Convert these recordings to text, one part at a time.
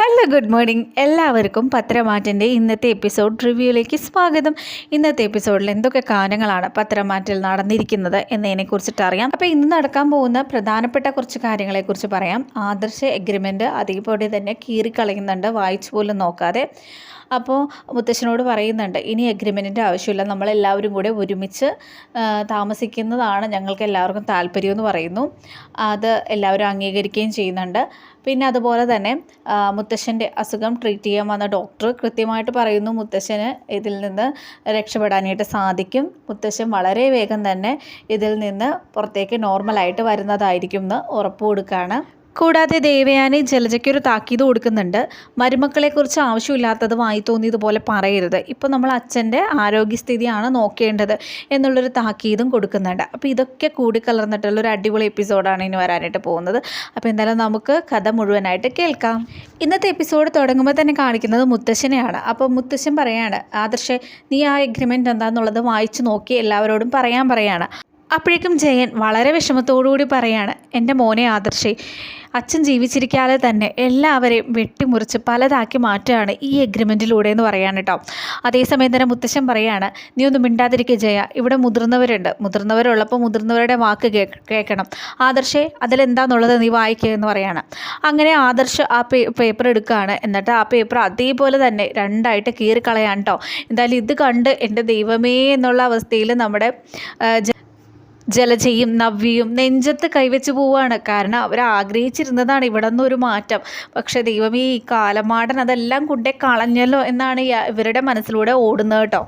Hello good morning. എല്ലാവർക്കും പത്രമാറ്റിന്റെ ഇന്നത്തെ episode റിവ്യൂയിലേക്ക് സ്വാഗതം. ഇന്നത്തെ എപ്പിസോഡിൽ എന്തൊക്കെ കാര്യങ്ങളാണ് പത്രമാറ്റിൽ നടന്നിരിക്കുന്നത് എന്നതിനെക്കുറിച്ചിട്ട് അറിയാം. അപ്പോൾ ഇന്ന് നടക്കാൻ പോകുന്ന പ്രധാനപ്പെട്ട കുറച്ച് കാര്യങ്ങളെക്കുറിച്ച് പറയാം. ആദർശ എഗ്രിമെന്റ് അതേപോലെ തന്നെ കീറിക്കളയുന്നുണ്ട്. വായിച്ചു പോലും നോക്കാതെ. അപ്പോൾ മുത്തശ്ശനോട് പറയുന്നുണ്ട് ഇനി എഗ്രിമെന്റിന്റെ ആവശ്യമില്ല. നമ്മളെല്ലാവരും കൂടെ ഒരുമിച്ച് താമസിക്കുന്നതാണ് ഞങ്ങൾക്ക് എല്ലാവർക്കും താല്പര്യമെന്ന് പറയുന്നു. അത് എല്ലാവരും അംഗീകരിക്കുകയും ചെയ്യുന്നുണ്ട്. പിന്നെ അതുപോലെ തന്നെ മുത്തശ്ശന്റെ അസുഖം ട്രീറ്റ് ചെയ്യാൻ വന്ന ഡോക്ടർ കൃത്യമായിട്ട് പറയുന്നു മുത്തശ്ശന് ഇതിൽ നിന്ന് രക്ഷപ്പെടാനായിട്ട് സാധിക്കും. മുത്തശ്ശൻ വളരെ വേഗം തന്നെ ഇതിൽ നിന്ന് പുറത്തേക്ക് നോർമലായിട്ട് വരുന്നതായിരിക്കും എന്ന് ഉറപ്പ് കൊടുക്കുകയാണ്. കൂടാതെ ദേവയാനി ജലജയ്ക്കൊരു താക്കീത് കൊടുക്കുന്നുണ്ട്. മരുമക്കളെക്കുറിച്ച് ആവശ്യമില്ലാത്തത് വായി തോന്നിയതുപോലെ പറയരുത്. ഇപ്പോൾ നമ്മൾ അച്ഛന്റെ ആരോഗ്യസ്ഥിതിയാണ് നോക്കേണ്ടത് എന്നുള്ളൊരു താക്കീതും കൊടുക്കുന്നുണ്ട്. അപ്പോൾ ഇതൊക്കെ കൂടിക്കലർന്നിട്ടുള്ള ഒരു അടിപൊളി എപ്പിസോഡാണ് ഇനി വരാനായിട്ട് പോകുന്നത്. അപ്പോൾ എന്തായാലും നമുക്ക് കഥ മുഴുവനായിട്ട് കേൾക്കാം. ഇന്നത്തെ എപ്പിസോഡ് തുടങ്ങുമ്പോൾ തന്നെ കാണിക്കുന്നത് മുത്തശ്ശനെയാണ്. അപ്പോൾ മുത്തശ്ശൻ പറയാണ് ആദർശേ നീ ആ എഗ്രിമെന്റ് എന്താണെന്നുള്ളത് വായിച്ചു നോക്കി എല്ലാവരോടും പറയാൻ പറയാണ്. അപ്പോഴേക്കും ജയൻ വളരെ വിഷമത്തോടുകൂടി പറയാണ് എന്റെ മോനെ ആദർശേ അച്ഛൻ ജീവിച്ചിരിക്കാതെ തന്നെ എല്ലാവരെയും വെട്ടിമുറിച്ച് പലതാക്കി മാറ്റുകയാണ് ഈ എഗ്രിമെന്റിലൂടെ എന്ന് പറയാണ് കേട്ടോ. അതേസമയം തന്നെ മുത്തശ്ശൻ പറയാണ് നീ ഒന്നും മിണ്ടാതിരിക്കുക ജയ ഇവിടെ മുതിർന്നവരുണ്ട്. മുതിർന്നവരുള്ളപ്പോൾ മുതിർന്നവരുടെ വാക്ക് കേൾക്കണം. ആദർശേ അതിലെന്താന്നുള്ളത് നീ വായിക്കുക എന്ന് പറയാണ്. അങ്ങനെ ആദർശ് ആ പേപ്പർ എടുക്കുകയാണ്. എന്നിട്ട് ആ പേപ്പർ അതേപോലെ തന്നെ രണ്ടായിട്ട് കീറിക്കളയാൻ കേട്ടോ. എന്തായാലും ഇത് കണ്ട് എന്റെ ദൈവമേ എന്നുള്ള അവസ്ഥയിൽ നമ്മുടെ ജലജയും നവ്യയും നെഞ്ചത്ത് കൈവച്ച് പോവുകയാണ് കാരണം അവർ ആഗ്രഹിച്ചിരുന്നതാണ് ഇവിടെ ഒരു മാറ്റം. പക്ഷേ ദൈവമേ ഈ കാലമാടൻ അതെല്ലാം കൊണ്ടേ കളഞ്ഞല്ലോ എന്നാണ് ഇവരുടെ മനസ്സിലൂടെ ഓടുന്നത് കേട്ടോ.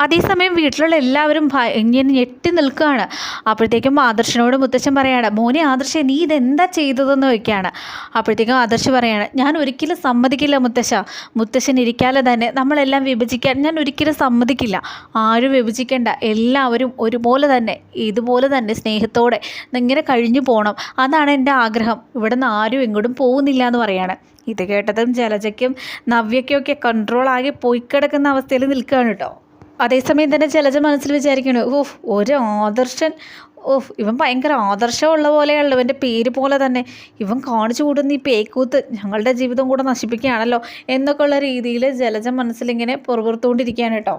അതേസമയം വീട്ടിലുള്ള എല്ലാവരും ഇങ്ങനെ ഞെട്ടി നിൽക്കുകയാണ്. അപ്പോഴത്തേക്കും ആദർശനോട് മുത്തച്ഛൻ പറയാണ് മോനെ ആദർശ നീ ഇതെന്താ ചെയ്തതെന്ന് ചോദിക്കുകയാണ്. അപ്പോഴത്തേക്കും ആദർശ് പറയാണ് ഞാൻ ഒരിക്കലും സമ്മതിക്കില്ല മുത്തശ്ശ. മുത്തശ്ശൻ ഇരിക്കാതെ തന്നെ നമ്മളെല്ലാം വിഭജിക്കാൻ ഞാൻ ഒരിക്കലും സമ്മതിക്കില്ല. ആരും വിഭജിക്കേണ്ട. എല്ലാവരും ഒരുപോലെ തന്നെ ഇതുപോലെ തന്നെ സ്നേഹത്തോടെ ഇങ്ങനെ കഴിഞ്ഞു പോകണം അതാണ് എന്റെ ആഗ്രഹം. ഇവിടെ നിന്ന് ആരും എങ്ങോട്ടും പോകുന്നില്ല എന്ന് പറയാണ്. ഇത് കേട്ടതും ജലജയ്ക്കും നവ്യയ്ക്കും ഒക്കെ കൺട്രോൾ ആകെ പോയി കിടക്കുന്ന അവസ്ഥയിൽ നിൽക്കുകയാണ് കേട്ടോ. അതേസമയം തന്നെ ജലജ മനസ്സിൽ വിചാരിക്കണു ഓഹ് ഒരു ആദർശൻ ഓഹ് ഇവൻ ഭയങ്കര ആദർശമുള്ള പോലെയുള്ള ഇവന്റെ പേര് പോലെ തന്നെ. ഇവൻ കാണിച്ചു കൂടുന്ന ഈ പേക്കൂത്ത് ഞങ്ങളുടെ ജീവിതം കൂടെ നശിപ്പിക്കുകയാണല്ലോ എന്നൊക്കെയുള്ള രീതിയിൽ ജലജ മനസ്സിലിങ്ങനെ പുറപുറത്തുകൊണ്ടിരിക്കുകയാണ് കേട്ടോ.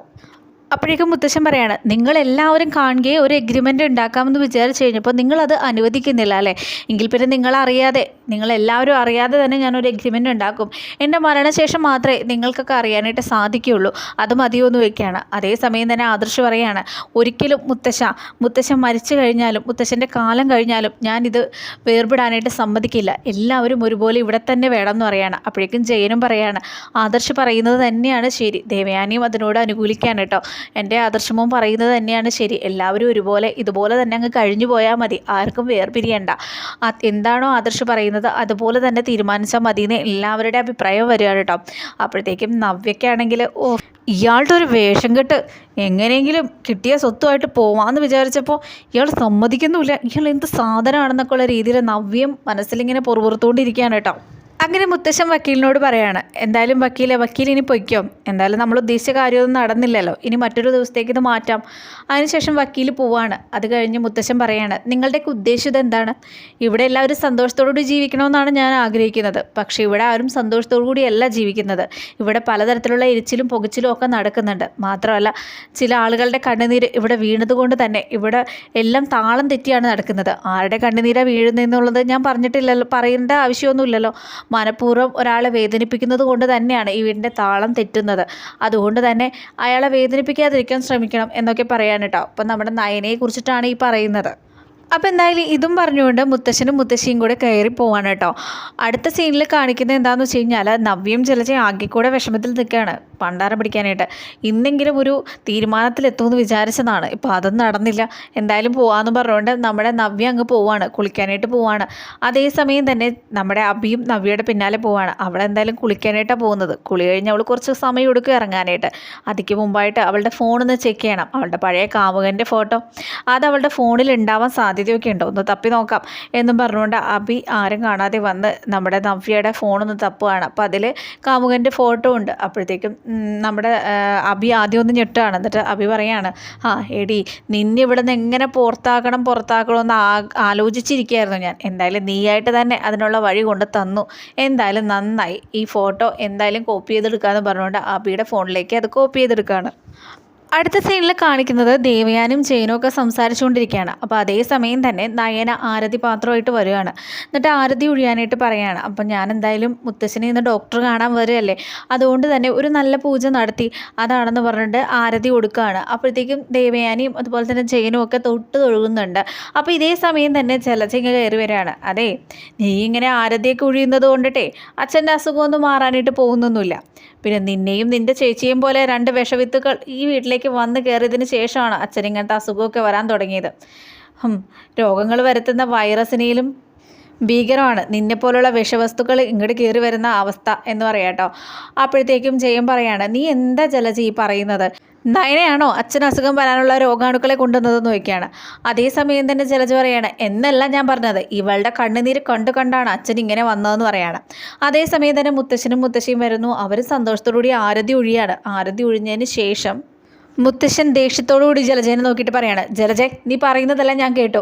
അപ്പോഴേക്കും മുത്തശ്ശൻ പറയാണ് നിങ്ങളെല്ലാവരും കാണുകയെ ഒരു എഗ്രിമെന്റ് ഉണ്ടാക്കാമെന്ന് വിചാരിച്ചു കഴിഞ്ഞപ്പോൾ നിങ്ങളത് അനുവദിക്കുന്നില്ല അല്ലേ? എങ്കിൽ പിന്നെ നിങ്ങളറിയാതെ നിങ്ങളെല്ലാവരും അറിയാതെ തന്നെ ഞാനൊരു എഗ്രിമെന്റ് ഉണ്ടാക്കും. എന്റെ മരണശേഷം മാത്രമേ നിങ്ങൾക്കൊക്കെ അറിയാനായിട്ട് സാധിക്കുകയുള്ളൂ. അത് മതിയോന്ന് വയ്ക്കുകയാണ് അതേസമയം തന്നെ ആദർശ് പറയാണ് ഒരിക്കലും മുത്തശ്ശ മുത്തശ്ശൻ മരിച്ചു കഴിഞ്ഞാലും മുത്തശ്ശന്റെ കാലം കഴിഞ്ഞാലും ഞാനിത് വേർപെടാനായിട്ട് സമ്മതിക്കില്ല. എല്ലാവരും ഒരുപോലെ ഇവിടെ തന്നെ വേണം എന്ന് പറയാണ്. അപ്പോഴേക്കും ജയനും പറയാണ് ആദർശ് പറയുന്നത് തന്നെയാണ് ശരി. ദേവയാനിയും അതിനോട് അനുകൂലിക്കാൻ കേട്ടോ. എന്റെ ആദർശമോ പറയുന്നത് തന്നെയാണ്. ശരി എല്ലാവരും ഒരുപോലെ ഇതുപോലെ തന്നെ അങ്ങ് കഴിഞ്ഞു പോയാൽ മതി. ആർക്കും വേർപിരിയണ്ട. എന്താണോ ആദർശ് പറയുന്നത് അതുപോലെ തന്നെ തീരുമാനിച്ചാൽ മതി എന്ന് എല്ലാവരുടെ അഭിപ്രായം വരികയാണ് കേട്ടോ. അപ്പോഴത്തേക്കും നവ്യക്കാണെങ്കിൽ ഓ ഇയാളുടെ ഒരു വേഷം കെട്ട് എങ്ങനെയെങ്കിലും കിട്ടിയ സ്വത്തുമായിട്ട് പോവാമെന്ന് വിചാരിച്ചപ്പോൾ ഇയാൾ സമ്മതിക്കുന്നുമില്ല. ഇയാൾ എന്ത് സാധനമാണെന്നൊക്കെ ഉള്ള രീതിയിൽ നവ്യം മനസ്സിലിങ്ങനെ പുറപുറത്തുകൊണ്ടിരിക്കുകയാണ് കേട്ടോ. അങ്ങനെ മുത്തശ്ശൻ വക്കീലിനോട് പറയാണ് എന്തായാലും വക്കീലെ വക്കീൽ ഇനി പൊയ്ക്കോ. എന്തായാലും നമ്മൾ ഉദ്ദേശിച്ച കാര്യമൊന്നും നടന്നില്ലല്ലോ. ഇനി മറ്റൊരു ദിവസത്തേക്ക് ഇത് മാറ്റാം. അതിനുശേഷം വക്കീൽ പോവാണ്. അത് കഴിഞ്ഞ് മുത്തശ്ശൻ പറയാണ് നിങ്ങളുടെയൊക്കെ ഉദ്ദേശം ഇതെന്താണ്? ഇവിടെ എല്ലാവരും സന്തോഷത്തോടുകൂടി ജീവിക്കണമെന്നാണ് ഞാൻ ആഗ്രഹിക്കുന്നത്. പക്ഷേ ഇവിടെ ആരും സന്തോഷത്തോടു കൂടിയല്ല ജീവിക്കുന്നത്. ഇവിടെ പലതരത്തിലുള്ള എരിച്ചിലും പുകച്ചിലും ഒക്കെ നടക്കുന്നുണ്ട്. മാത്രമല്ല ചില ആളുകളുടെ കണ്ണുനീര് ഇവിടെ വീണതുകൊണ്ട് തന്നെ ഇവിടെ എല്ലാം താളം തെറ്റിയാണ് നടക്കുന്നത്. ആരുടെ കണ്ണുനീരാണ് വീഴുന്നതെന്നുള്ളത് ഞാൻ പറഞ്ഞിട്ടില്ലല്ലോ പറയേണ്ട ആവശ്യമൊന്നുമില്ലല്ലോ. മനഃപൂർവം ഒരാളെ വേദനിപ്പിക്കുന്നത് കൊണ്ട് തന്നെയാണ് ഈ വീടിന്റെ താളം തെറ്റുന്നത്. അതുകൊണ്ട് തന്നെ അയാളെ വേദനിപ്പിക്കാതിരിക്കാൻ ശ്രമിക്കണം എന്നൊക്കെ പറയാൻ കേട്ടോ. അപ്പം നമ്മുടെ നയനയെ കുറിച്ചിട്ടാണ് ഈ പറയുന്നത്. അപ്പോൾ എന്തായാലും ഇതും പറഞ്ഞുകൊണ്ട് മുത്തശ്ശനും മുത്തശ്ശിയും കൂടെ കയറി പോവാണ് കേട്ടോ. അടുത്ത സീനിൽ കാണിക്കുന്നത് എന്താണെന്ന് വെച്ച് കഴിഞ്ഞാൽ നവ്യം ജലജയും ആകെ കൂടെ വിഷമത്തിൽ നിൽക്കുകയാണ് പണ്ടാരം പിടിക്കാനായിട്ട്. ഇന്നെങ്കിലും ഒരു തീരുമാനത്തിലെത്തുമെന്ന് വിചാരിച്ചതാണ്. ഇപ്പോൾ അതൊന്നും നടന്നില്ല. എന്തായാലും പോവാമെന്ന് പറഞ്ഞുകൊണ്ട് നമ്മുടെ നവ്യ അങ്ങ് പോവാണ്. കുളിക്കാനായിട്ട് പോവാണ്. അതേസമയം തന്നെ നമ്മുടെ അബിയും നവ്യയുടെ പിന്നാലെ പോവാണ്. അവൾ എന്തായാലും കുളിക്കാനായിട്ടാണ് പോകുന്നത്. കുളി കഴിഞ്ഞ് അവൾ കുറച്ച് സമയം എടുക്കും ഇറങ്ങാനായിട്ട്. അതിക്ക് മുമ്പായിട്ട് അവളുടെ ഫോണൊന്ന് ചെക്ക് ചെയ്യണം. അവളുടെ പഴയ കാമുകന്റെ ഫോട്ടോ അത് അവളുടെ ഫോണിൽ ഉണ്ടാവാൻ സാധ്യതയൊക്കെ ഉണ്ടോ. ഒന്ന് തപ്പി നോക്കാം എന്നും പറഞ്ഞുകൊണ്ട് അഭി ആരും കാണാതെ വന്ന് നമ്മുടെ നവ്യയുടെ ഫോണൊന്ന് തപ്പുകയാണ് അപ്പോൾ അതിൽ കാമുകന്റെ ഫോട്ടോ ഉണ്ട്. അപ്പോഴത്തേക്കും നമ്മുടെ അബി ആദ്യം ഒന്ന് ഞെട്ടുകയാണ് എന്നിട്ട് അബി പറയാണ് ആ എടി നിന്നെ ഇവിടെ നിന്ന് എങ്ങനെ പുറത്താക്കണം പുറത്താക്കണം എന്ന് ആലോചിച്ചിരിക്കുകയായിരുന്നു ഞാൻ. എന്തായാലും നീയായിട്ട് തന്നെ അതിനുള്ള വഴി കൊണ്ട് തന്നു. എന്തായാലും നന്നായി. ഈ ഫോട്ടോ എന്തായാലും കോപ്പി ചെയ്തെടുക്കാമെന്ന് പറഞ്ഞുകൊണ്ട് അബിയുടെ ഫോണിലേക്ക് അത് കോപ്പി ചെയ്തെടുക്കുകയാണ് അടുത്ത സീനിൽ കാണിക്കുന്നത് ദേവയാനും ജയനും ഒക്കെ സംസാരിച്ചുകൊണ്ടിരിക്കുകയാണ്. അപ്പോൾ അതേ സമയം തന്നെ നയന ആരതി പാത്രമായിട്ട് വരികയാണ്. എന്നിട്ട് ആരതി ഒഴിയാനായിട്ട് പറയുകയാണ്. അപ്പം ഞാൻ എന്തായാലും മുത്തശ്ശനെ ഇന്ന് ഡോക്ടർ കാണാൻ വരികയല്ലേ? അതുകൊണ്ട് തന്നെ ഒരു നല്ല പൂജ നടത്തി. അതാണെന്ന് പറഞ്ഞിട്ട് ആരതി കൊടുക്കുകയാണ് അപ്പോഴത്തേക്കും ദേവയാനിയും അതുപോലെ തന്നെ ജയനും ഒക്കെ തൊട്ട് തൊഴുകുന്നുണ്ട് അപ്പോൾ ഇതേ സമയം തന്നെ ജലജ ഇങ്ങ് കയറി വരികയാണ്. അതെ നീ ഇങ്ങനെ ആരതിയൊക്കെ ഒഴിയുന്നത് കൊണ്ടിട്ടേ അച്ഛന്റെ അസുഖമൊന്നും മാറാനായിട്ട് പോകുന്നൊന്നുമില്ല. പിന്നെ നിന്നെയും നിന്റെ ചേച്ചിയും പോലെ രണ്ട് വിഷവിത്തുക്കൾ ഈ വീട്ടിലേക്ക് വന്ന് കയറിയതിന് ശേഷമാണ് അച്ഛൻ ഇങ്ങനത്തെ അസുഖമൊക്കെ വരാൻ തുടങ്ങിയത്. രോഗങ്ങൾ വരുത്തുന്ന വൈറസിനെയും ഭീകരമാണ്. നിന്നെപ്പോലുള്ള വിഷവസ്തുക്കൾ ഇങ്ങോട്ട് കയറി വരുന്ന അവസ്ഥ എന്ന് പറയാം കേട്ടോ അപ്പോഴത്തേക്കും ജയം പറയാണ് നീ എന്താ ജലജി ഈ പറയുന്നത്? നയനയാണോ അച്ഛൻ അസുഖം വരാനുള്ള രോഗാണുക്കളെ കൊണ്ടുവന്നതെന്ന് നോക്കിയാണ് അതേസമയം തന്നെ ജലജ പറയാണ് എന്നല്ല ഞാൻ പറഞ്ഞത്. ഇവളുടെ കണ്ണുനീര് കണ്ടു കണ്ടാണ് അച്ഛൻ ഇങ്ങനെ വന്നതെന്ന് പറയാണ്. അതേസമയം തന്നെ മുത്തശ്ശനും മുത്തശ്ശിയും വരുന്നു. അവർ സന്തോഷത്തോടുകൂടി ആരതി ഒഴിയാണ്. ആരതി ഒഴിഞ്ഞതിന് ശേഷം മുത്തശ്ശൻ ദേഷ്യത്തോടുകൂടി ജലജേനെ നോക്കിയിട്ട് പറയാണ് ജലജെ നീ പറയുന്നതെല്ലാം ഞാൻ കേട്ടു.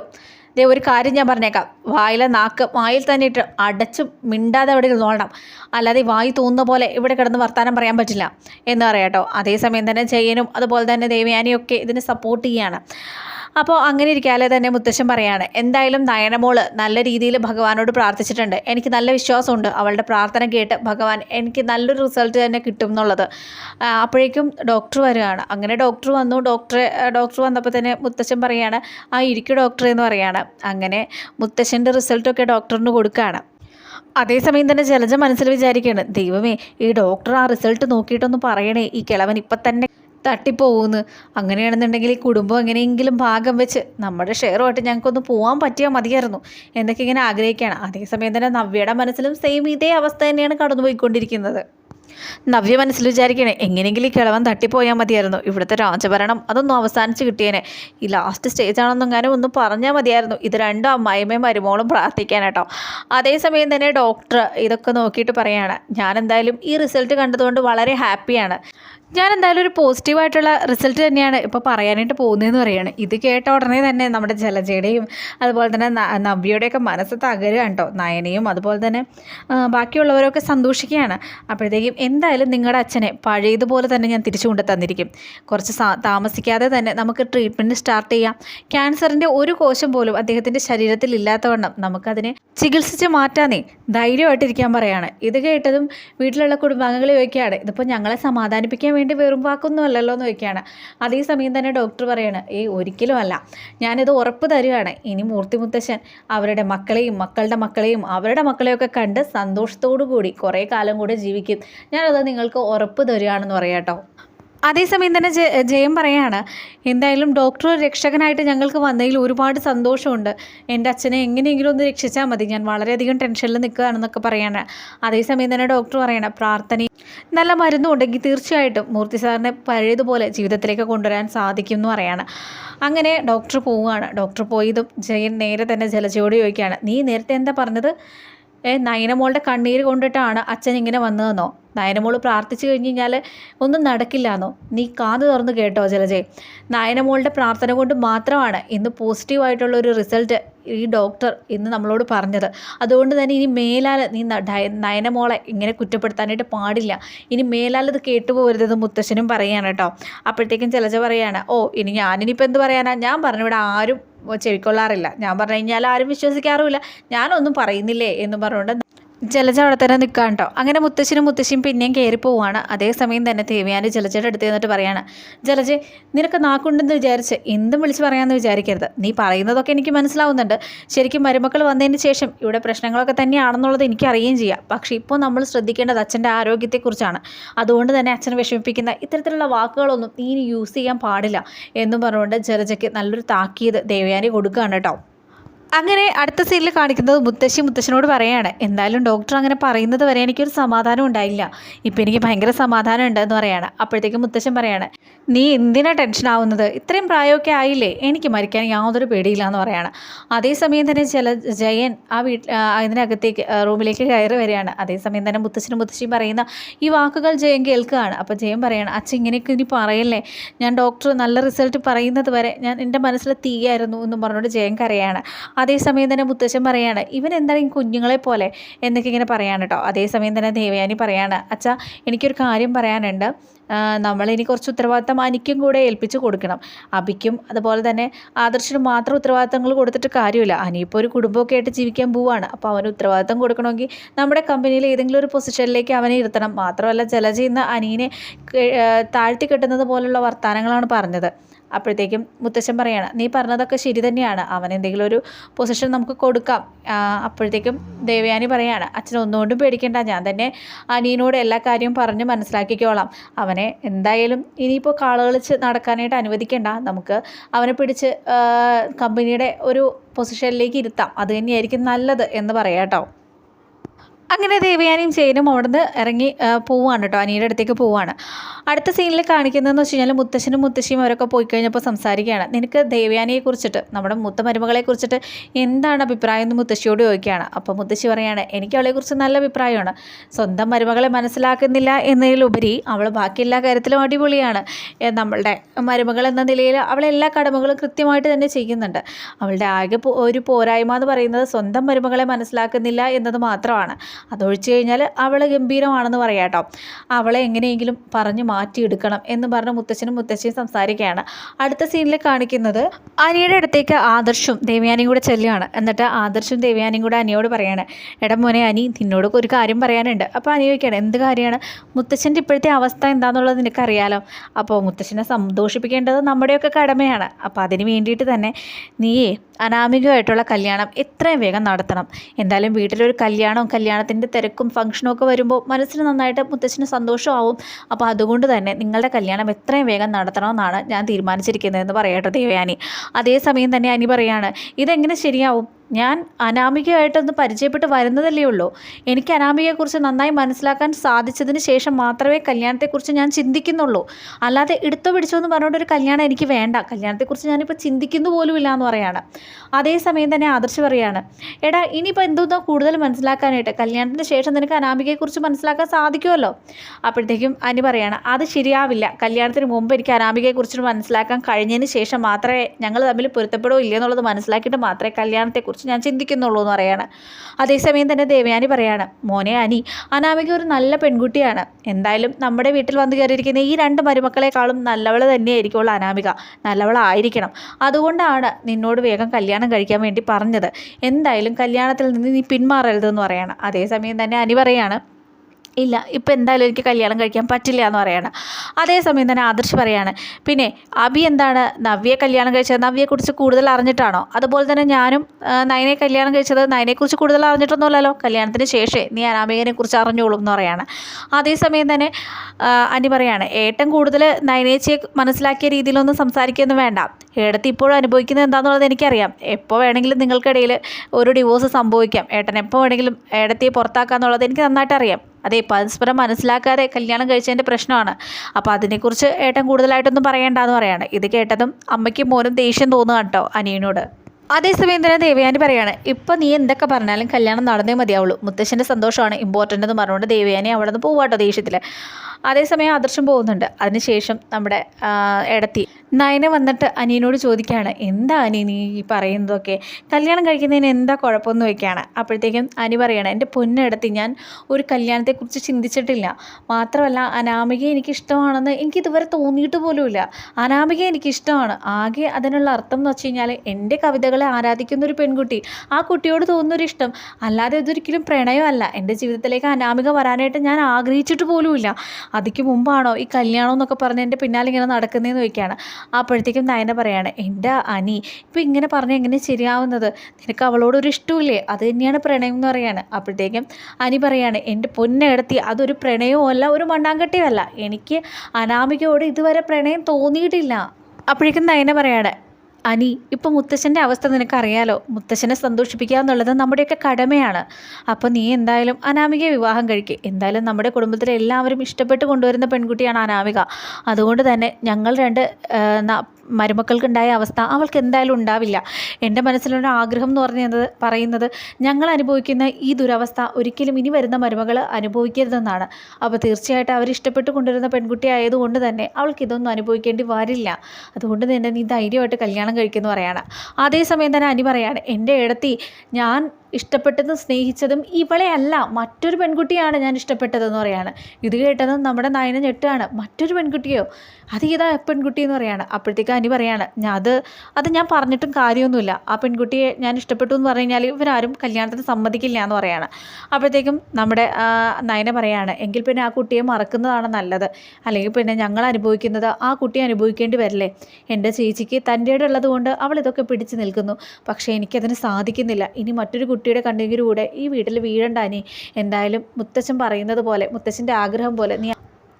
ദേ ഒരു കാര്യം ഞാൻ പറഞ്ഞേക്കാം. വായിലെ നാക്ക് വായിൽ തന്നെ ഇട്ട് അടച്ച് മിണ്ടാതെ അവിടെ ഇരുന്നോളണം അല്ലാതെ വായി തോന്നുന്ന പോലെ ഇവിടെ കിടന്ന് വർത്താനം പറയാൻ പറ്റില്ല. എന്ന് പറയാം കേട്ടോ. അതേസമയം തന്നെ ജയനും അതുപോലെ തന്നെ ദേവയാനിയും ഒക്കെ ഇതിന് സപ്പോർട്ട് ചെയ്യാണ്. അപ്പോൾ അങ്ങനെ ഇരിക്കാതെ തന്നെ മുത്തശ്ശൻ പറയാണ്. എന്തായാലും നയനമോൾ നല്ല രീതിയിൽ ഭഗവാനോട് പ്രാർത്ഥിച്ചിട്ടുണ്ട്. എനിക്ക് നല്ല വിശ്വാസമുണ്ട്. അവളുടെ പ്രാർത്ഥന കേട്ട് ഭഗവാൻ എനിക്ക് നല്ലൊരു റിസൾട്ട് തന്നെ കിട്ടും എന്നുള്ളത്. അപ്പോഴേക്കും ഡോക്ടർ വരികയാണ്. അങ്ങനെ ഡോക്ടർ വന്നു. ഡോക്ടറെ ഡോക്ടർ വന്നപ്പോൾ തന്നെ മുത്തശ്ശൻ പറയാണ് ആ ഇരിക്കു ഡോക്ടറെ എന്ന് പറയാണ്. അങ്ങനെ മുത്തശ്ശന്റെ റിസൾട്ടൊക്കെ ഡോക്ടറിന് കൊടുക്കുകയാണ് അതേസമയം തന്നെ ജലജ മനസ്സിൽ വിചാരിക്കുകയാണ് ദൈവമേ ഈ ഡോക്ടർ ആ റിസൾട്ട് നോക്കിയിട്ടൊന്ന് പറയണേ. ഈ കിളവൻ ഇപ്പം തന്നെ തട്ടിപ്പോകുന്നു അങ്ങനെയാണെന്നുണ്ടെങ്കിൽ ഈ കുടുംബം എങ്ങനെയെങ്കിലും ഭാഗം വെച്ച് നമ്മുടെ ഷെയറുമായിട്ട് ഞങ്ങൾക്കൊന്ന് പോകാൻ പറ്റിയാൽ മതിയായിരുന്നു എന്നൊക്കെ ഇങ്ങനെ ആഗ്രഹിക്കുകയാണ്. അതേസമയം തന്നെ നവ്യയുടെ മനസ്സിലും സെയിം ഇതേ അവസ്ഥ തന്നെയാണ് കടന്നുപോയിക്കൊണ്ടിരിക്കുന്നത്. നവ്യ മനസ്സിൽ വിചാരിക്കണേ എങ്ങനെയെങ്കിലും ഈ കിളവൻ തട്ടിപ്പോയാൽ മതിയായിരുന്നു. ഇവിടുത്തെ രാജഭരണം അതൊന്നും അവസാനിച്ച് കിട്ടിയേനെ. ഈ ലാസ്റ്റ് സ്റ്റേജ് ആണെന്നെങ്ങാനും ഒന്ന് പറഞ്ഞാൽ മതിയായിരുന്നു. ഇത് രണ്ടും അമ്മായിമ്മയും മരുമോളും പ്രാർത്ഥിക്കാനാട്ടോ അതേസമയം തന്നെ ഡോക്ടർ ഇതൊക്കെ നോക്കിയിട്ട് പറയാണ് ഞാൻ എന്തായാലും ഈ റിസൾട്ട് കണ്ടതുകൊണ്ട് വളരെ ഹാപ്പിയാണ് ഞാൻ എന്തായാലും ഒരു പോസിറ്റീവായിട്ടുള്ള റിസൾട്ട് തന്നെയാണ് ഇപ്പോൾ പറയാനായിട്ട് പോകുന്നതെന്ന് പറയുകയാണ്. ഇത് കേട്ട ഉടനെ തന്നെ നമ്മുടെ ജലജയുടെയും അതുപോലെ തന്നെ നവ്യയുടെയൊക്കെ മനസ്സ് തകരുകയാണ് കേട്ടോ. നയനയും അതുപോലെ തന്നെ ബാക്കിയുള്ളവരൊക്കെ സന്തോഷിക്കുകയാണ്. അപ്പോഴത്തേക്കും എന്തായാലും നിങ്ങളുടെ അച്ഛനെ പഴയതുപോലെ തന്നെ ഞാൻ തിരിച്ചു കൊണ്ട് തന്നിരിക്കും. കുറച്ച് താമസിക്കാതെ തന്നെ നമുക്ക് ട്രീറ്റ്മെന്റ് സ്റ്റാർട്ട് ചെയ്യാം. ക്യാൻസറിന്റെ ഒരു കോശം പോലും അദ്ദേഹത്തിന്റെ ശരീരത്തിൽ ഇല്ലാത്തവണ്ണം നമുക്കതിനെ ചികിത്സിച്ച് മാറ്റാനേ ധൈര്യമായിട്ടിരിക്കാൻ പറയാണ് ഇത് കേട്ടതും വീട്ടിലുള്ള കുടുംബാംഗങ്ങളെയൊക്കെയാണ്. ഇതിപ്പോൾ ഞങ്ങളെ സമാധാനിപ്പിക്കാൻ വേണ്ടി വെറും വാക്കൊന്നും അല്ലല്ലോ എന്ന് ചോദിക്കുകയാണ്. അതേസമയം തന്നെ ഡോക്ടർ പറയാണ് ഏ ഒരിക്കലും അല്ല. ഞാനിത് ഉറപ്പ് തരികയാണ് ഇനി മൂർത്തി മുത്തശ്ശൻ അവരുടെ മക്കളെയും മക്കളുടെ മക്കളെയും അവരുടെ മക്കളെയൊക്കെ കണ്ട് സന്തോഷത്തോടു കൂടി കുറേ കാലം കൂടെ ജീവിക്കും. ഞാനത് നിങ്ങൾക്ക് ഉറപ്പ് തരികയാണെന്ന് പറയാം കേട്ടോ. അതേസമയം തന്നെ ജയം പറയാണ് എന്തായാലും ഡോക്ടർ രക്ഷകനായിട്ട് ഞങ്ങൾക്ക് വന്നതിൽ ഒരുപാട് സന്തോഷമുണ്ട്. എന്റെ അച്ഛനെ എങ്ങനെയെങ്കിലും ഒന്ന് രക്ഷിച്ചാൽ മതി. ഞാൻ വളരെയധികം ടെൻഷനിൽ നിൽക്കുകയാണെന്നൊക്കെ പറയാണ്. അതേസമയം തന്നെ ഡോക്ടർ പറയണം പ്രാർത്ഥന നല്ല മരുന്നും ഉണ്ടെങ്കിൽ തീർച്ചയായിട്ടും മൂർത്തി സാറിനെ പഴയതുപോലെ ജീവിതത്തിലേക്ക് കൊണ്ടുവരാൻ സാധിക്കും എന്ന് പറയാണ്. അങ്ങനെ ഡോക്ടർ പോവുകയാണ്. ഡോക്ടർ പോയതും ജയൻ നേരെ തന്നെ ജലജയോട് ചോദിക്കുകയാണ് നീ നേരത്തെ എന്താ പറഞ്ഞത്? ഏ നയനമോളുടെ കണ്ണീര് കൊണ്ടിട്ടാണ് അച്ഛൻ ഇങ്ങനെ വന്നതെന്നോ? നയനമോൾ പ്രാർത്ഥിച്ചു കഴിഞ്ഞ് കഴിഞ്ഞാൽ ഒന്നും നടക്കില്ലാന്നോ? നീ കാത് തുറന്ന് കേട്ടോ ജലജെ നയനമോളുടെ പ്രാർത്ഥന കൊണ്ട് മാത്രമാണ് ഇന്ന് പോസിറ്റീവായിട്ടുള്ള ഒരു റിസൾട്ട് ഈ ഡോക്ടർ ഇന്ന് നമ്മളോട് പറഞ്ഞത്. അതുകൊണ്ട് തന്നെ ഇനി മേലാൽ നീ നയനമോളെ ഇങ്ങനെ കുറ്റപ്പെടുത്താനായിട്ട് പാടില്ല. ഇനി മേലാൽ ഇത് കേട്ടുപോകരുതെന്ന് മുത്തശ്ശനും പറയാണ് കേട്ടോ. അപ്പോഴത്തേക്കും ചിലജ പറയാണ് ഓ ഇനി ഞാനിനിപ്പോൾ എന്ത് പറയാനാ? ഞാൻ പറഞ്ഞു ഇവിടെ ആരും ചെവിക്കൊള്ളാറില്ല. ഞാൻ പറഞ്ഞു കഴിഞ്ഞാൽ ആരും വിശ്വസിക്കാറുമില്ല. ഞാനൊന്നും പറയുന്നില്ലേ എന്ന് പറഞ്ഞുകൊണ്ട് ജലജ അവിടെ തന്നെ നിൽക്കാൻ കേട്ടോ. അങ്ങനെ മുത്തശ്ശനും മുത്തശ്ശിയും പിന്നെയും കയറി പോവാണ് അതേസമയം തന്നെ ദേവയാനി ജലജയുടെ അടുത്ത് നിന്നിട്ട് പറയാണ് ജലജെ നിനക്ക് നാക്കുണ്ടെന്ന് വിചാരിച്ച് എന്തും വിളിച്ച് പറയാമെന്ന് വിചാരിക്കരുത്. നീ പറയുന്നതൊക്കെ എനിക്ക് മനസ്സിലാവുന്നുണ്ട്. ശരിക്കും മരുമക്കൾ വന്നതിന് ശേഷം ഇവിടെ പ്രശ്നങ്ങളൊക്കെ തന്നെയാണെന്നുള്ളത് എനിക്ക് അറിയുകയും ചെയ്യാം. പക്ഷേ ഇപ്പോൾ നമ്മൾ ശ്രദ്ധിക്കേണ്ടത് അച്ഛന്റെ ആരോഗ്യത്തെക്കുറിച്ചാണ്. അതുകൊണ്ട് തന്നെ അച്ഛനെ വിഷമിപ്പിക്കുന്ന ഇത്തരത്തിലുള്ള വാക്കുകളൊന്നും നീ യൂസ് ചെയ്യാൻ പാടില്ല എന്നും പറഞ്ഞുകൊണ്ട് ജലജയ്ക്ക് നല്ലൊരു താക്കീത് ദേവയാനി കൊടുക്കുകയാണ് കേട്ടോ. അങ്ങനെ അടുത്ത സീനിൽ കാണിക്കുന്നത് മുത്തശ്ശി മുത്തശ്ശനോട് പറയാണ്. എന്തായാലും ഡോക്ടർ അങ്ങനെ പറയുന്നത് വരെ എനിക്കൊരു സമാധാനം ഉണ്ടായില്ല. ഇപ്പം എനിക്ക് ഭയങ്കര സമാധാനം ഉണ്ടെന്ന് പറയുകയാണ് അപ്പോഴത്തേക്കും മുത്തശ്ശൻ പറയാണ് നീ എന്തിനാ ടെൻഷൻ ആവുന്നത്? ഇത്രയും പ്രായമൊക്കെ ആയില്ലേ? എനിക്ക് മരിക്കാൻ യാതൊരു പേടിയില്ല എന്ന് പറയാണ്. അതേസമയം തന്നെ ചില ജയൻ ആ വീട്ടിൽ അതിനകത്തേക്ക് റൂമിലേക്ക് കയറി വരികയാണ്. അതേസമയം തന്നെ മുത്തശ്ശനും മുത്തശ്ശിയും പറയുന്ന ഈ വാക്കുകൾ ജയൻ കേൾക്കുകയാണ്. അപ്പോൾ ജയൻ പറയാണ് അച്ഛൻ ഇങ്ങനെയൊക്കെ ഇനി പറയല്ലേ? ഞാൻ ഡോക്ടർ നല്ല റിസൾട്ട് പറയുന്നത് വരെ ഞാൻ എന്റെ മനസ്സിൽ തീയായിരുന്നു എന്നും പറഞ്ഞുകൊണ്ട് ജയൻ കരയാണ്. അതേസമയം തന്നെ മുത്തശ്ശൻ പറയാണ് ഇവൻ എന്താണ് ഈ കുഞ്ഞുങ്ങളെ പോലെ? എന്നൊക്കെ ഇങ്ങനെ പറയാണ് കേട്ടോ. അതേസമയം തന്നെ ദേവയാനി പറയാണ് അച്ഛാ എനിക്കൊരു കാര്യം പറയാനുണ്ട്. നമ്മളിനി കുറച്ച് ഉത്തരവാദിത്തം അനിക്കും കൂടെ ഏൽപ്പിച്ച് കൊടുക്കണം. അബിക്കും അതുപോലെ തന്നെ ആദർശനും മാത്രം ഉത്തരവാദിത്തങ്ങൾ കൊടുത്തിട്ട് കാര്യമില്ല. അനിയിപ്പോൾ ഒരു കുടുംബമൊക്കെ ആയിട്ട് ജീവിക്കാൻ പോവാണ്. അപ്പോൾ അവന് ഉത്തരവാദിത്തം കൊടുക്കണമെങ്കിൽ നമ്മുടെ കമ്പനിയിൽ ഏതെങ്കിലും ഒരു പൊസിഷനിലേക്ക് അവനെ ഇരുത്തണം. മാത്രമല്ല ജലജ ഇന്ന് അനീനെ താഴ്ത്തി കെട്ടുന്നത് പോലുള്ള വർത്തമാനങ്ങളാണ് പറഞ്ഞത്. അപ്പോഴത്തേക്കും മുത്തശ്ശൻ പറയാണ് നീ പറഞ്ഞതൊക്കെ ശരി തന്നെയാണ്. അവൻ എന്തെങ്കിലും ഒരു പൊസിഷൻ നമുക്ക് കൊടുക്കാം. അപ്പോഴത്തേക്കും ദേവയാനി പറയാണ് അച്ഛൻ ഒന്നുകൊണ്ടും പേടിക്കേണ്ട. ഞാൻ തന്നെ അനിയനോട് എല്ലാ കാര്യവും പറഞ്ഞ് മനസ്സിലാക്കിക്കോളാം. അവനെ എന്തായാലും ഇനിയിപ്പോൾ കാളുകളിച്ച് നടക്കാനായിട്ട് അനുവദിക്കേണ്ട. നമുക്ക് അവനെ പിടിച്ച് കമ്പനിയുടെ ഒരു പൊസിഷനിലേക്ക് ഇരുത്താം. അത് തന്നെയായിരിക്കും നല്ലത് എന്ന് പറയാം കേട്ടോ. അങ്ങനെ ദേവയാനിയും ചേനും അവിടുന്ന് ഇറങ്ങി പോവുകയാണ് കേട്ടോ അനിയുടെ അടുത്തേക്ക് പോവാണ്. അടുത്ത സീനിൽ കാണിക്കുന്നതെന്ന് വെച്ച് കഴിഞ്ഞാൽ മുത്തശ്ശനും മുത്തശ്ശിയും അവരൊക്കെ പോയി കഴിഞ്ഞപ്പോൾ സംസാരിക്കുകയാണ്. നിനക്ക് ദേവയാനിയെ കുറിച്ചിട്ട് നമ്മുടെ മുത്ത മരുമകളെ കുറിച്ചിട്ട് എന്താണ് അഭിപ്രായം എന്ന് മുത്തശ്ശിയോട് ചോദിക്കുകയാണ്. അപ്പോൾ മുത്തശ്ശി പറയുകയാണ് എനിക്ക് അവളെക്കുറിച്ച് നല്ല അഭിപ്രായമാണ്. സ്വന്തം മരുമകളെ മനസ്സിലാക്കുന്നില്ല എന്നതിലുപരി അവൾ ബാക്കി എല്ലാ കാര്യത്തിലും അടിപൊളിയാണ്. നമ്മളുടെ മരുമകൾ എന്ന നിലയിൽ അവളെല്ലാ കടമകളും കൃത്യമായിട്ട് തന്നെ ചെയ്യുന്നുണ്ട്. അവളുടെ ആകെ ഒരു പോരായ്മ എന്ന് പറയുന്നത് സ്വന്തം മരുമകളെ മനസ്സിലാക്കുന്നില്ല എന്നത് മാത്രമാണ്. അതൊഴിച്ചു കഴിഞ്ഞാൽ അവൾ ഗംഭീരമാണെന്ന് പറയാം കേട്ടോ. അവളെ എങ്ങനെയെങ്കിലും പറഞ്ഞ് മാറ്റിയെടുക്കണം എന്ന് പറഞ്ഞ് മുത്തച്ഛനും മുത്തശ്ശിയും സംസാരിക്കുകയാണ്. അടുത്ത സീനിൽ കാണിക്കുന്നത് അനിയുടെ അടുത്തേക്ക് ആദർശും ദേവയാനിയും കൂടെ ചെല്ലുകയാണ് എന്നിട്ട് ആദർശും ദേവയാനിയും കൂടെ അനിയോട് പറയാണ് എടാ മോനെ അനി നിന്നോട് ഒരു കാര്യം പറയാനുണ്ട്. അപ്പോൾ അനി ചോദിക്കുകയാണ് എന്ത് കാര്യമാണ്? മുത്തച്ഛന്റെ ഇപ്പോഴത്തെ അവസ്ഥ എന്താണെന്നുള്ളത് നിനക്കറിയാലോ? അപ്പോൾ മുത്തച്ഛനെ സന്തോഷിപ്പിക്കേണ്ടത് നമ്മുടെയൊക്കെ കടമയാണ്. അപ്പോൾ അതിന് വേണ്ടിയിട്ട് തന്നെ നീയേ അനാമികമായിട്ടുള്ള കല്യാണം എത്രയും വേഗം നടത്തണം. എന്തായാലും വീട്ടിലൊരു കല്യാണവും കല്യാണത്തിന്റെ തിരക്കും ഫംഗ്ഷനും ഒക്കെ വരുമ്പോൾ മനസ്സിന് നന്നായിട്ട് മുത്തച്ഛന് സന്തോഷമാവും. അപ്പോൾ അതുകൊണ്ട് തന്നെ നിങ്ങളുടെ കല്യാണം എത്രയും വേഗം നടത്തണമെന്നാണ് ഞാൻ തീരുമാനിച്ചിരിക്കുന്നതെന്ന് പറയട്ടെ ദേവയാനി. അതേസമയം തന്നെ അനി പറയാണ് ഇതെങ്ങനെ ശരിയാവും? ഞാൻ അനാമികയായിട്ടൊന്ന് പരിചയപ്പെട്ട് വരുന്നതല്ലേ ഉള്ളൂ. എനിക്ക് അനാമികയെക്കുറിച്ച് നന്നായി മനസ്സിലാക്കാൻ സാധിച്ചതിന് ശേഷം മാത്രമേ കല്യാണത്തെക്കുറിച്ച് ഞാൻ ചിന്തിക്കുന്നുള്ളൂ. അല്ലാതെ എടുത്തോ പിടിച്ചോ എന്ന് പറഞ്ഞുകൊണ്ട് ഒരു കല്യാണം എനിക്ക് വേണ്ട. കല്യാണത്തെക്കുറിച്ച് ഞാനിപ്പോൾ ചിന്തിക്കുന്നു പോലുമില്ല എന്ന് പറയാണ് അതേസമയം തന്നെ ആദർശ് പറയാണ് എടാ ഇനിയിപ്പോൾ എന്തോന്നോ കൂടുതൽ മനസ്സിലാക്കാനായിട്ട്? കല്യാണത്തിന് ശേഷം നിനക്ക് അനാമികയെക്കുറിച്ച് മനസ്സിലാക്കാൻ സാധിക്കുമല്ലോ അപ്പോഴത്തേക്കും അനി പറയാണ് അത് ശരിയാവില്ല. കല്യാണത്തിന് മുമ്പ് എനിക്ക് അനാമികയെക്കുറിച്ച് മനസ്സിലാക്കാൻ കഴിഞ്ഞതിന് ശേഷം മാത്രമേ ഞങ്ങൾ തമ്മിൽ പൊരുത്തപ്പെടുകയോ ഇല്ലയെന്നുള്ളത് മനസ്സിലാക്കിയിട്ട് മാത്രമേ കല്യാണത്തെക്കുറിച്ച് ഞാൻ ചിന്തിക്കുന്നുള്ളൂ എന്ന് പറയാണ്. അതേസമയം തന്നെ ദേവയാനി പറയാണ് മോനെ അനി അനാമിക ഒരു നല്ല പെൺകുട്ടിയാണ്. എന്തായാലും നമ്മുടെ വീട്ടിൽ വന്നു കയറിയിരിക്കുന്ന ഈ രണ്ട് മരുമക്കളെക്കാളും നല്ലവൾ തന്നെയായിരിക്കുള്ള അനാമിക. നല്ലവളായിരിക്കണം. അതുകൊണ്ടാണ് നിന്നോട് വേഗം കല്യാണം കഴിക്കാൻ വേണ്ടി പറഞ്ഞത്. എന്തായാലും കല്യാണത്തിൽ നിന്ന് നീ പിന്മാറരുതെന്ന് പറയാണ്. അതേസമയം തന്നെ അനി പറയാണ് ഇല്ല ഇപ്പം എന്തായാലും എനിക്ക് കല്യാണം കഴിക്കാൻ പറ്റില്ല എന്ന് പറയാണ്. അതേസമയം തന്നെ ആദർശ് പറയാണ് പിന്നെ അബി എന്താണ്? നവ്യയെ കല്യാണം കഴിച്ചത് നവ്യയെക്കുറിച്ച് കൂടുതൽ അറിഞ്ഞിട്ടാണോ? അതുപോലെ തന്നെ ഞാനും നയനെ കല്യാണം കഴിച്ചത് നയനെക്കുറിച്ച് കൂടുതൽ അറിഞ്ഞിട്ടൊന്നുമല്ലല്ലോ കല്യാണത്തിന് ശേഷമേ നീ അനാമികനെ കുറിച്ച് അറിഞ്ഞോളും എന്ന് പറയാണ്. അതേസമയം തന്നെ അനി പറയാണ് ഏട്ടൻ കൂടുതൽ നയനേച്ചിയെ മനസ്സിലാക്കിയ രീതിയിലൊന്നും സംസാരിക്കുകയൊന്നും വേണ്ട. ഏടത്തി ഇപ്പോഴും അനുഭവിക്കുന്നത് എന്താണെന്നുള്ളത് എനിക്കറിയാം. എപ്പോൾ വേണമെങ്കിലും നിങ്ങൾക്കിടയിൽ ഒരു ഡിവോഴ്സ് സംഭവിക്കാം. ഏട്ടൻ എപ്പോൾ വേണമെങ്കിലും ഏടത്തിയെ പുറത്താക്കാന്നുള്ളത് എനിക്ക് നന്നായിട്ട് അറിയാം അതെ പരസ്പരം മനസ്സിലാക്കാതെ കല്യാണം കഴിച്ചതിന്റെ പ്രശ്നമാണ്. അപ്പോൾ അതിനെക്കുറിച്ച് ഏട്ടൻ കൂടുതലായിട്ടൊന്നും പറയേണ്ടെന്ന് പറയാണ്. ഇത് കേട്ടതും അമ്മയ്ക്കും മോനും ദേഷ്യം തോന്നുക കേട്ടോ അനിയനോട്. അതേസമയം തന്നെ ദേവയാനി പറയാണ് ഇപ്പം നീ എന്തൊക്കെ പറഞ്ഞാലും കല്യാണം നടന്നേ മതിയാവുള്ളൂ. മുത്തശ്ശന്റെ സന്തോഷമാണ് ഇമ്പോർട്ടന്റ് എന്ന് പറഞ്ഞുകൊണ്ട് ദേവയാനി അവിടെ നിന്ന് പോവാട്ടോ ദേഷ്യത്തിൽ അതേസമയം ആദർശം പോകുന്നുണ്ട്. അതിനുശേഷം നമ്മുടെ ഇടത്തി നയന വന്നിട്ട് അനിയനോട് ചോദിക്കുകയാണ് എന്താ അനി നീ ഈ പറയുന്നതൊക്കെ? കല്യാണം കഴിക്കുന്നതിന് എന്താ കുഴപ്പമെന്ന് വയ്ക്കുകയാണ് അപ്പോഴത്തേക്കും അനി പറയണം എന്റെ പൊന്നെടുത്തി ഞാൻ ഒരു കല്യാണത്തെക്കുറിച്ച് ചിന്തിച്ചിട്ടില്ല. മാത്രമല്ല അനാമിക എനിക്ക് ഇഷ്ടമാണെന്ന് എനിക്ക് ഇതുവരെ തോന്നിയിട്ട് പോലുമില്ല. അനാമിക എനിക്ക് ഇഷ്ടമാണ്. ആകെ അതിനുള്ള അർത്ഥം എന്ന് വെച്ച് കഴിഞ്ഞാൽ എന്റെ കവിതകളെ ആരാധിക്കുന്ന ഒരു പെൺകുട്ടി. ആ കുട്ടിയോട് തോന്നുന്നൊരു ഇഷ്ടം അല്ലാതെ ഇതൊരിക്കലും പ്രണയമല്ല. എന്റെ ജീവിതത്തിലേക്ക് അനാമിക വരാനായിട്ട് ഞാൻ ആഗ്രഹിച്ചിട്ട് പോലുമില്ല. അതിക്ക് മുമ്പാണോ ഈ കല്യാണം എന്നൊക്കെ പറഞ്ഞ് എന്റെ പിന്നാലെ ഇങ്ങനെ നടക്കുന്നതെന്ന് ചോദിക്കുകയാണ്. അപ്പോഴത്തേക്കും നയന പറയാണ് എന്റെ അനി ഇപ്പം ഇങ്ങനെ പറഞ്ഞാൽ എങ്ങനെ ശരിയാവുന്നത്? നിനക്ക് അവളോടൊരു ഇഷ്ടമില്ലേ അത് തന്നെയാണ് പ്രണയം എന്ന് പറയാണ്. അപ്പോഴത്തേക്കും അനി പറയാണ് എന്റെ പൊന്നെടുത്തി അതൊരു പ്രണയവും അല്ല ഒരു മണ്ണാങ്കട്ടിയും അല്ല. എനിക്ക് അനാമികയോട് ഇതുവരെ പ്രണയം തോന്നിയിട്ടില്ല. അപ്പോഴേക്കും നയന പറയാണ് അനി ഇപ്പം മുത്തശ്ശന്റെ അവസ്ഥ നിനക്കറിയാലോ? മുത്തശ്ശനെ സന്തോഷിപ്പിക്കുക എന്നുള്ളത് നമ്മുടെയൊക്കെ കടമയാണ്. അപ്പോൾ നീ എന്തായാലും അനാമികയെ വിവാഹം കഴിക്കുക എന്തായാലും നമ്മുടെ കുടുംബത്തിലെ എല്ലാവരും ഇഷ്ടപ്പെട്ട് കൊണ്ടുവരുന്ന പെൺകുട്ടിയാണ് അനാമിക. അതുകൊണ്ട് തന്നെ ഞങ്ങൾ രണ്ട് മരുമക്കൾക്കുണ്ടായ അവസ്ഥ അവൾക്ക് എന്തായാലും ഉണ്ടാവില്ല. എന്റെ മനസ്സിലുള്ള ആഗ്രഹം എന്ന് പറഞ്ഞത് പറയുന്നത് ഞങ്ങൾ അനുഭവിക്കുന്ന ഈ ദുരവസ്ഥ ഒരിക്കലും ഇനി വരുന്ന മരുമകൾ അനുഭവിക്കരുതെന്നാണ്. അപ്പോൾ തീർച്ചയായിട്ടും അവർ ഇഷ്ടപ്പെട്ട് കൊണ്ടുവരുന്ന പെൺകുട്ടി ആയതുകൊണ്ട് തന്നെ അവൾക്ക് ഇതൊന്നും അനുഭവിക്കേണ്ടി വരില്ല. അതുകൊണ്ട് തന്നെ നീ ധൈര്യമായിട്ട് കല്യാണം കഴിക്കുമെന്ന് പറയാണ്. അതേസമയം തന്നെ അനി പറയാണ് എന്റെ ഇടത്തി ഞാൻ ഇഷ്ടപ്പെട്ടതും സ്നേഹിച്ചതും ഇവളെ അല്ല മറ്റൊരു പെൺകുട്ടിയാണ് ഞാൻ ഇഷ്ടപ്പെട്ടതെന്ന് പറയാണ്. ഇത് കേട്ടതും നമ്മുടെ നയന ഞെട്ടാണ് മറ്റൊരു പെൺകുട്ടിയോ? അത് ഏതാ പെൺകുട്ടി എന്ന് പറയാണ്. അപ്പോഴത്തേക്ക് അനി പറയാണ് ഞാൻ അത് അത് ഞാൻ പറഞ്ഞിട്ടും കാര്യമൊന്നുമില്ല. ആ പെൺകുട്ടിയെ ഞാൻ ഇഷ്ടപ്പെട്ടു എന്ന് പറഞ്ഞു കഴിഞ്ഞാൽ ഇവരാരും കല്യാണത്തിന് സമ്മതിക്കില്ല എന്ന് പറയാണ്. അപ്പോഴത്തേക്കും നമ്മുടെ നയന പറയാണ് എങ്കിൽ പിന്നെ ആ കുട്ടിയെ മറക്കുന്നതാണ് നല്ലത്. അല്ലെങ്കിൽ പിന്നെ ഞങ്ങൾ അനുഭവിക്കുന്നത് ആ കുട്ടി അനുഭവിക്കേണ്ടി വരില്ലേ? എന്റെ ചേച്ചിക്ക് തന്റെ ഉള്ളത് കൊണ്ട് അവൾ ഇതൊക്കെ പിടിച്ചു നിൽക്കുന്നു. പക്ഷേ എനിക്കതിന് സാധിക്കുന്നില്ല. ഇനി മറ്റൊരു കുട്ടിയുടെ കണ്ണിലൂടെ ഈ വീട്ടിൽ വീഴണ്ടാനി എന്തായാലും മുത്തച്ഛൻ പറയുന്നത് പോലെ മുത്തച്ഛന്റെ ആഗ്രഹം പോലെ നീ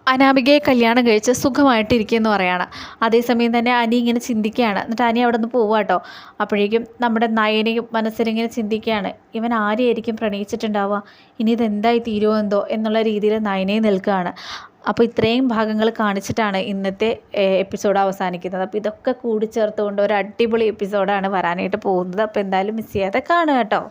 അനാമികയെ കല്യാണം കഴിച്ച് സുഖമായിട്ടിരിക്കുമെന്ന് പറയാണ്. അതേസമയം തന്നെ അനി ഇങ്ങനെ ചിന്തിക്കുകയാണ്. എന്നിട്ട് അനി അവിടെ നിന്ന് പോവുക കേട്ടോ അപ്പോഴേക്കും നമ്മുടെ നയനയും മനസ്സിലിങ്ങനെ ചിന്തിക്കുകയാണ്. ഇവൻ ആരെയായിരിക്കും പ്രണയിച്ചിട്ടുണ്ടാവുക? ഇനി ഇതെന്തായി തീരുമോ എന്തോ എന്നുള്ള രീതിയിൽ നയനയെ നിൽക്കുകയാണ്. അപ്പോൾ ഇത്രയും ഭാഗങ്ങൾ കാണിച്ചിട്ടാണ് ഇന്നത്തെ എപ്പിസോഡ് അവസാനിക്കുന്നത്. അപ്പോൾ ഇതൊക്കെ കൂടിച്ചേർത്തുകൊണ്ട് ഒരു അടിപൊളി എപ്പിസോഡാണ് വരാനായിട്ട് പോകുന്നത്. അപ്പോൾ എന്തായാലും മിസ് ചെയ്യാതെ കാണുക കേട്ടോ